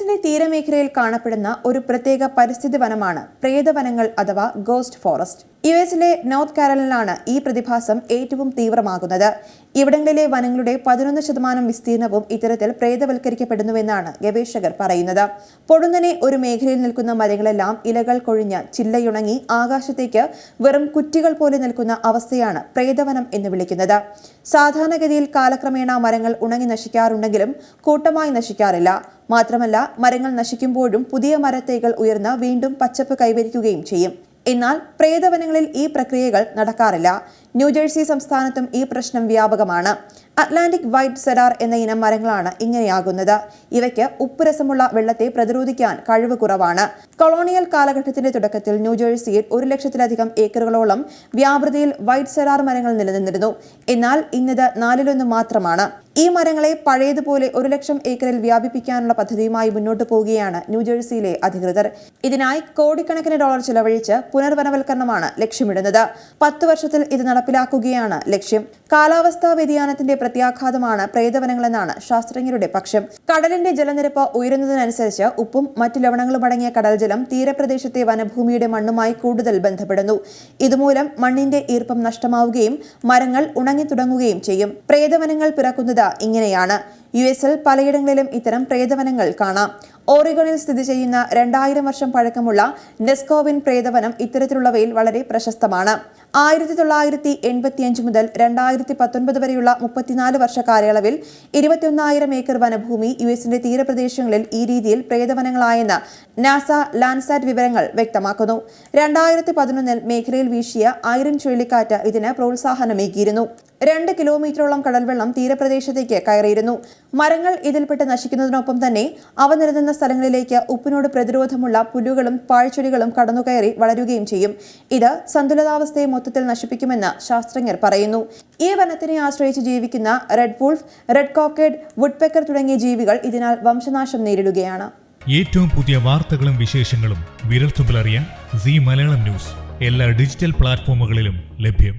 എസിന്റെ തീരമേഖലയിൽ കാണപ്പെടുന്ന ഒരു പ്രത്യേക പരിസ്ഥിതി വനമാണ് പ്രേതവനങ്ങൾ അഥവാ ഗോസ്റ്റ് ഫോറസ്റ്റ്. യു എസിലെ നോർത്ത് കാരലിനാണ് ഈ പ്രതിഭാസം ഏറ്റവും തീവ്രമാകുന്നത്. ഇവിടങ്ങളിലെ വനങ്ങളുടെ പതിനൊന്ന് ശതമാനം വിസ്തീർണവും ഇത്തരത്തിൽ പ്രേതവൽക്കരിക്കപ്പെടുന്നുവെന്നാണ് ഗവേഷകർ പറയുന്നത്. പൊടുന്നനെ ഒരു മേഖലയിൽ നിൽക്കുന്ന മരങ്ങളെല്ലാം ഇലകൾ കൊഴിഞ്ഞ് ചില്ലയുണങ്ങി ആകാശത്തേക്ക് വെറും കുറ്റികൾ പോലെ നിൽക്കുന്ന അവസ്ഥയാണ് പ്രേതവനം എന്ന് വിളിക്കുന്നത്. സാധാരണഗതിയിൽ കാലക്രമേണ മരങ്ങൾ ഉണങ്ങി നശിക്കാറുണ്ടെങ്കിലും കൂട്ടമായി നശിക്കാറില്ല. മാത്രമല്ല മരങ്ങൾ നശിക്കുമ്പോഴും പുതിയ മരത്തൈകൾ ഉയർന്ന് വീണ്ടും പച്ചപ്പ് കൈവരിക്കുകയും ചെയ്യും. എന്നാൽ പ്രേതവനങ്ങളിൽ ഈ പ്രക്രിയകൾ നടക്കാറില്ല. ന്യൂജേഴ്സി സംസ്ഥാനത്തും ഈ പ്രശ്നം വ്യാപകമാണ്. അറ്റ്ലാന്റിക് വൈറ്റ് സെഡാർ എന്ന ഇനം മരങ്ങളാണ് ഇങ്ങനെയാകുന്നത്. ഇവയ്ക്ക് ഉപ്പുരസമുള്ള വെള്ളത്തെ പ്രതിരോധിക്കാൻ കഴിവ് കുറവാണ്. കൊളോണിയൽ കാലഘട്ടത്തിന്റെ തുടക്കത്തിൽ ന്യൂജേഴ്സിയിൽ ഒരു ലക്ഷത്തിലധികം ഏക്കറുകളോളം വ്യാപൃതിയിൽ വൈറ്റ് സെഡാർ മരങ്ങൾ നിലനിന്നിരുന്നു. എന്നാൽ ഇന്നത് നാലിലൊന്ന് മാത്രമാണ്. ഈ മരങ്ങളെ പഴയതുപോലെ ഒരു ലക്ഷം ഏക്കറിൽ വ്യാപിപ്പിക്കാനുള്ള പദ്ധതിയുമായി മുന്നോട്ട് പോവുകയാണ് ന്യൂജേഴ്സിയിലെ അധികൃതർ. ഇതിനായി കോടിക്കണക്കിന് ഡോളർ ചെലവഴിച്ച് പുനർവനവൽക്കരണമാണ് ലക്ഷ്യമിടുന്നത്. പത്ത് വർഷത്തിൽ ഇത് നടപ്പിലാക്കുകയാണ്. ലക്ഷ്യം കാലാവസ്ഥാ വ്യതിയാനത്തിന്റെ പ്രത്യാഘാതമാണ് പ്രേതവനങ്ങളെന്നാണ് ശാസ്ത്രജ്ഞരുടെ പക്ഷം. കടലിന്റെ ജലനിരപ്പ് ഉയരുന്നതിനനുസരിച്ച് ഉപ്പും മറ്റു ലവണങ്ങളും അടങ്ങിയ കടൽജലം തീരപ്രദേശത്തെ വനഭൂമിയുടെ മണ്ണുമായി കൂടുതൽ ബന്ധപ്പെടുന്നു. ഇതുമൂലം മണ്ണിന്റെ ഈർപ്പം നഷ്ടമാവുകയും മരങ്ങൾ ഉണങ്ങി തുടങ്ങുകയും ചെയ്യും. പ്രേതവനങ്ങൾ പിറക്കുന്നത് ഇങ്ങനെയാണ്. യു എസിൽ പലയിടങ്ങളിലും ഇത്തരം പ്രേതവനങ്ങൾ കാണാം. ഓറിഗണിൽ സ്ഥിതി ചെയ്യുന്ന രണ്ടായിരം വർഷം പഴക്കമുള്ള നെസ്കോവിൻ പ്രേതവനം ഇത്തരത്തിലുള്ളവയിൽ വളരെ പ്രശസ്തമാണ്. ആയിരത്തി തൊള്ളായിരത്തി എൺപത്തിയഞ്ച് മുതൽ രണ്ടായിരത്തി പത്തൊൻപത് വരെയുള്ള മുപ്പത്തിനാല് വർഷ കാലയളവിൽ ഇരുപത്തിയൊന്നായിരം ഏക്കർ വനഭൂമി യു എസിന്റെ തീരപ്രദേശങ്ങളിൽ ഈ രീതിയിൽ പ്രേതവനങ്ങളായെന്ന് നാസ ലാൻസാറ്റ് വിവരങ്ങൾ വ്യക്തമാക്കുന്നു. രണ്ടായിരത്തി പതിനൊന്നിൽ മേഖലയിൽ വീശിയ ഐറൻ ചുഴലിക്കാറ്റ് ഇതിന് പ്രോത്സാഹനമേകിയിരുന്നു. രണ്ട് കിലോമീറ്ററോളം കടൽവെള്ളം തീരപ്രദേശത്തേക്ക് കയറിയിരുന്നു. മരങ്ങൾ ഇതിൽപ്പെട്ട് നശിക്കുന്നതിനൊപ്പം തന്നെ അവ നിലനിന്ന സ്ഥലങ്ങളിലേക്ക് ഉപ്പിനോട് പ്രതിരോധമുള്ള പുല്ലുകളും പാഴ്ചെടികളും കടന്നുകയറി വളരുകയും ചെയ്യും. ഇത് സന്തുലിതാവസ്ഥയെ മൊത്തത്തിൽ നശിപ്പിക്കുമെന്ന് ശാസ്ത്രജ്ഞർ പറയുന്നു. ഈ വനത്തിനെ ആശ്രയിച്ച് ജീവിക്കുന്ന red wolf red cockaded woodpecker തുടങ്ങിയ ജീവികൾ ഇതിനാൽ വംശനാശം നേരിടുകയാണ്. ഏറ്റവും പുതിയ വാർത്തകളും വിശേഷങ്ങളും വിരൽത്തുമ്പിലറിയാൻ സി മലയാളം ന്യൂസ്. എല്ലാ ഡിജിറ്റൽ പ്ലാറ്റ്ഫോമുകളിലും ലഭ്യം.